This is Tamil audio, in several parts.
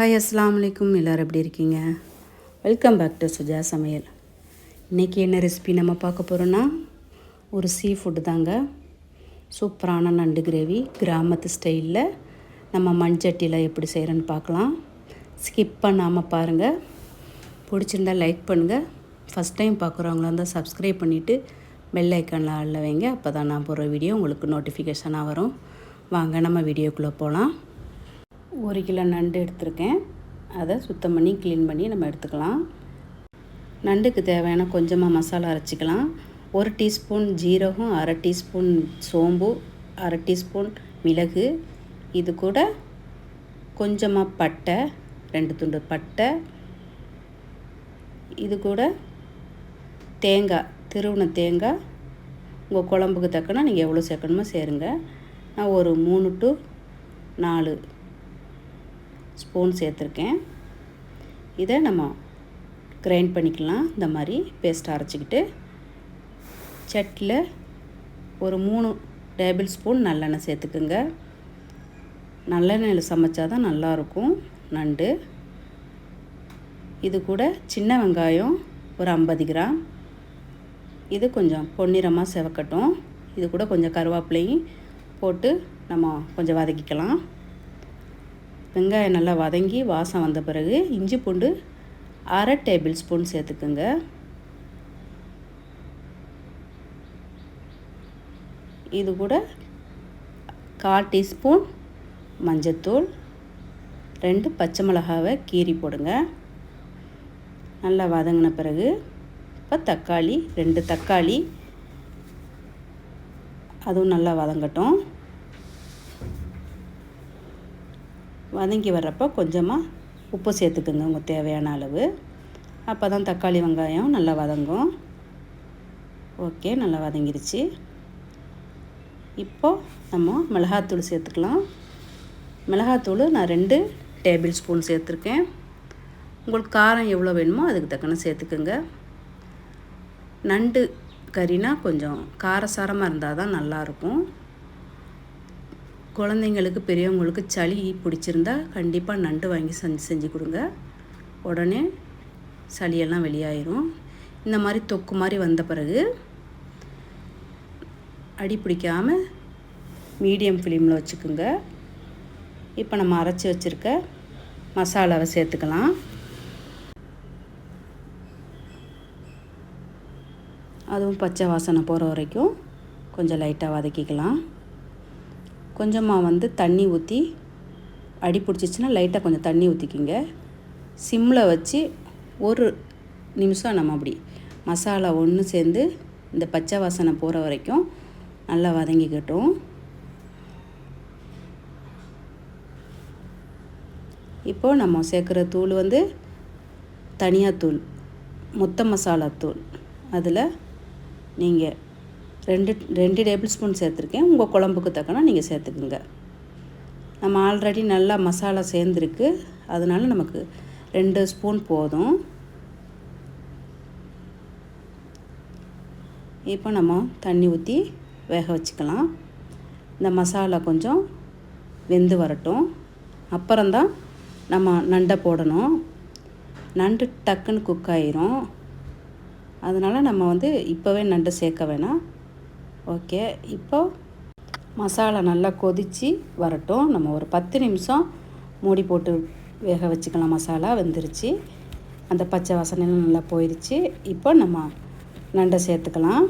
ஹாய் அஸ்லாம் வலைக்கும் எல்லோரும் எப்படி இருக்கீங்க? வெல்கம் பேக் டு சுஜா சமையல் இன்றைக்கி என்ன ரெசிபி நம்ம பார்க்க போகிறோன்னா ஒரு சீ ஃபுட்டு தாங்க. சூப்பரான நண்டு கிரேவி கிராமத்து ஸ்டைலில் நம்ம மண்சட்டியில் எப்படி செய்கிறோன்னு பார்க்கலாம். ஸ்கிப் பண்ணாமல் பாருங்கள் பிடிச்சிருந்தா லைக் பண்ணுங்கள் ஃபஸ்ட் டைம் பார்க்குறவங்களா இருந்தால் சப்ஸ்கிரைப் பண்ணிவிட்டு பெல் ஐக்கானில் ஆளில் வைங்க. அப்போ தான் நான் போகிற வீடியோ உங்களுக்கு நோட்டிஃபிகேஷனாக வரும். வாங்க நம்ம வீடியோக்குள்ளே போகலாம் ஒரு கிலோ நண்டு எடுத்திருக்கேன். அதை சுத்தம் பண்ணி க்ளீன் பண்ணி நம்ம எடுத்துக்கலாம். நண்டுக்கு தேவையான கொஞ்சமாக மசாலா அரைச்சிக்கலாம். ஒரு டீஸ்பூன் ஜீரகம் அரை டீஸ்பூன் சோம்பு அரை டீஸ்பூன் மிளகு. இது கூட கொஞ்சமாக பட்டை ரெண்டு துண்டு பட்டை. இது கூட தேங்காய் திருவுண தேங்காய். உங்கள் குழம்புக்கு தக்கன நீங்கள் எவ்வளோ சேர்க்கணுமோ சேருங்க. நான் ஒரு மூணு டு நாலு ஸ்பூன் சேர்த்துருக்கேன். இதை நம்ம கிரைண்ட் பண்ணிக்கலாம். இந்த மாதிரி பேஸ்ட் அரைச்சிக்கிட்டு சட்டியில் ஒரு மூணு டேபிள் ஸ்பூன் நல்லெண்ணெய் சேர்த்துக்குங்க. நல்லெண்ணெயில் சமைச்சா தான் நல்லாயிருக்கும். நண்டு. இது கூட சின்ன வெங்காயம் ஒரு ஐம்பது கிராம். இது கொஞ்சம் பொன்னிறமாக செவக்கட்டும். இது கூட கொஞ்சம் கருவேப்பிலையும் போட்டு நம்ம கொஞ்சம் வதக்கிக்கலாம். வெங்காயம் நல்லா வதங்கி வாசம் வந்த பிறகு இஞ்சி பூண்டு அரை டேபிள் ஸ்பூன் சேர்த்துக்குங்க. இது கூட கால் டீஸ்பூன் மஞ்சத்தூள் ரெண்டு பச்சை மிளகாவை கீரி போடுங்க. நல்லா வதங்கின பிறகு இப்போ தக்காளி ரெண்டு தக்காளி அதுவும் நல்லா வதங்கட்டும். வதங்கி வர்றப்போ கொஞ்சமாக உப்பு சேர்த்துக்குங்க உங்கள் தேவையான அளவு. அப்போ தான் தக்காளி வெங்காயம் நல்லா வதங்கும். ஓகே நல்லா வதங்கிருச்சு. இப்போது நம்ம மிளகாத்தூள் சேர்த்துக்கலாம். மிளகாத்தூள் நான் ரெண்டு டேபிள் ஸ்பூன் சேர்த்துருக்கேன். உங்களுக்கு காரம் எவ்வளோ வேணுமோ அதுக்கு தக்கன சேர்த்துக்குங்க. நண்டு கறினா கொஞ்சம் காரசாரமாக இருந்தால் தான் நல்லாயிருக்கும் குழந்தைங்களுக்கு பெரியவங்களுக்கு சளி பிடிச்சிருந்தா கண்டிப்பாக நண்டு வாங்கி செஞ்சு செஞ்சு கொடுங்க. உடனே சளியெல்லாம் வெளியாயிரும். இந்த மாதிரி தொக்கு மாதிரி வந்த பிறகு அடி பிடிக்காமல் மீடியம் ஃப்ளேமில் வச்சுக்கோங்க. இப்போ நம்ம அரைச்சி வச்சுருக்க மசாலாவை சேர்த்துக்கலாம். அதுவும் பச்சை வாசனை போகிற வரைக்கும் கொஞ்சம் லைட்டாக வதக்கிக்கலாம். கொஞ்சமாக வந்து தண்ணி ஊற்றி அடி பிடிச்சிச்சின்னா லைட்டாக கொஞ்சம் தண்ணி ஊற்றிக்கிங்க சிம்மில் வச்சு ஒரு நிமிஷம் நம்ம அப்படி மசாலா ஒன்று சேர்ந்து இந்த பச்சை வாசனை போகிற வரைக்கும் நல்லா வதங்கிக்கிட்டோம். இப்போது நம்ம சேர்க்குற தூள் வந்து தனியாத்தூள் மொத்த மசாலா தூள். அதில் நீங்கள் ரெண்டு ரெண்டு டேபிள் ஸ்பூன் சேர்த்துருக்கேன். உங்கள் குழம்புக்கு தக்கன நீங்கள் சேர்த்துக்குங்க. நம்ம ஆல்ரெடி நல்லா மசாலா சேர்ந்துருக்கு. அதனால நமக்கு ரெண்டு ஸ்பூன் போதும். இப்போ நம்ம தண்ணி ஊற்றி வேக வச்சுக்கலாம். இந்த மசாலா கொஞ்சம் வெந்து வரட்டும். அப்புறம்தான் நம்ம நண்டை போடணும். நண்டு டக்குன்னு குக் ஆயிரும். அதனால் நம்ம வந்து இப்போவே நண்டு சேர்க்க வேணாம். ஓகே இப்போ மசாலா நல்லா கொதித்து வரட்டும். நம்ம ஒரு பத்து நிமிஷம் மூடி போட்டு வேக வச்சுக்கலாம். மசாலா வெந்துருச்சு. அந்த பச்சை வாசனைலாம் நல்லா போயிடுச்சு இப்போ நம்ம நண்டை சேர்த்துக்கலாம்.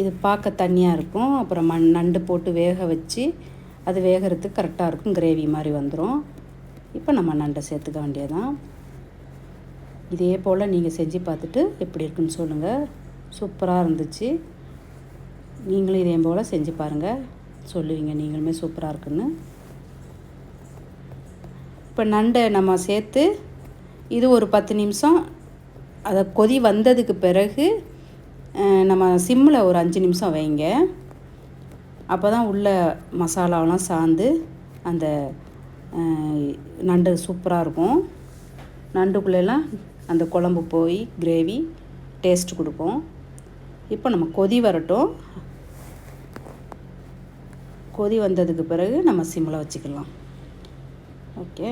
இது பார்க்க தண்ணியாக இருக்கும். அப்புறம் மண் நண்டு போட்டு வேக வச்சு அது வேகிறதுக்கு கரெக்டாக இருக்கும். கிரேவி மாதிரி வந்துடும் இப்போ நம்ம நண்டை சேர்த்துக்க வேண்டியதான் இதே போல் நீங்கள் செஞ்சு பார்த்துட்டு எப்படி இருக்குன்னு சொல்லுங்கள் சூப்பராக இருந்துச்சு. நீங்களும் இதே போல் செஞ்சு பாருங்கள் சொல்லுவீங்க நீங்களுமே சூப்பராக இருக்குன்னு. இப்போ நண்டை நம்ம சேர்த்து இது ஒரு பத்து நிமிஷம் அதை கொதி வந்ததுக்கு பிறகு நம்ம சிம்மில் ஒரு அஞ்சு நிமிஷம் வைங்க. அப்போ தான் உள்ள மசாலாவெலாம் சார்ந்து அந்த நண்டு சூப்பராக இருக்கும். நண்டுக்குள்ளெல்லாம் அந்த குழம்பு போய் கிரேவி டேஸ்ட் கொடுக்கும் இப்போ நம்ம கொதி வரட்டும். கொதி வந்ததுக்கு பிறகு நம்ம சிம்மில் வச்சுக்கலாம். ஓகே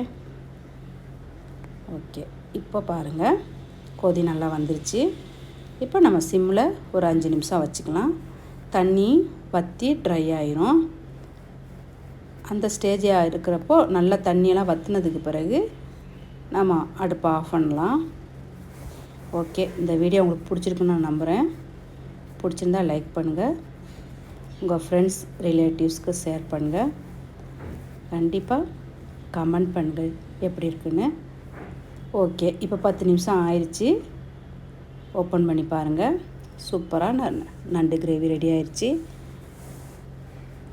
ஓகே இப்போ பாருங்கள் கொதி நல்லா வந்துருச்சு. இப்போ நம்ம சிம்மில் ஒரு அஞ்சு நிமிஷம் வச்சுக்கலாம். தண்ணி வற்றி ட்ரை ஆயிரும். அந்த ஸ்டேஜாக இருக்கிறப்போ நல்லா தண்ணியெல்லாம் வற்றினதுக்கு பிறகு நம்ம அடுப்பை ஆஃப் பண்ணலாம். ஓகே இந்த வீடியோ உங்களுக்கு பிடிச்சிருக்குன்னு நான் நம்புகிறேன் பிடிச்சிருந்தா லைக் பண்ணுங்கள் உங்கள் ஃப்ரெண்ட்ஸ் ரிலேட்டிவ்ஸ்க்கு ஷேர் பண்ணுங்கள் கண்டிப்பாக கமெண்ட் பண்ணுங்கள் எப்படி இருக்குன்னு. ஓகே இப்போ பத்து நிமிஷம் ஆயிடுச்சு ஓப்பன் பண்ணி பாருங்கள் சூப்பராக ந நண்டு கிரேவி ரெடி ஆயிடுச்சு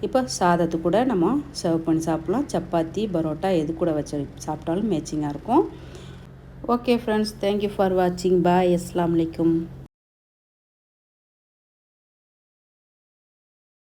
இப்போ சாதத்து கூட நம்ம சர்வ் பண்ணி சாப்பிட்லாம். சப்பாத்தி பரோட்டா எது கூட வச்சு சாப்பிட்டாலும் மேட்சிங்காக இருக்கும். ஓகே ஃப்ரெண்ட்ஸ் தேங்க்யூ ஃபார் வாட்சிங் பாய் அஸ்லாம் வலைக்கம்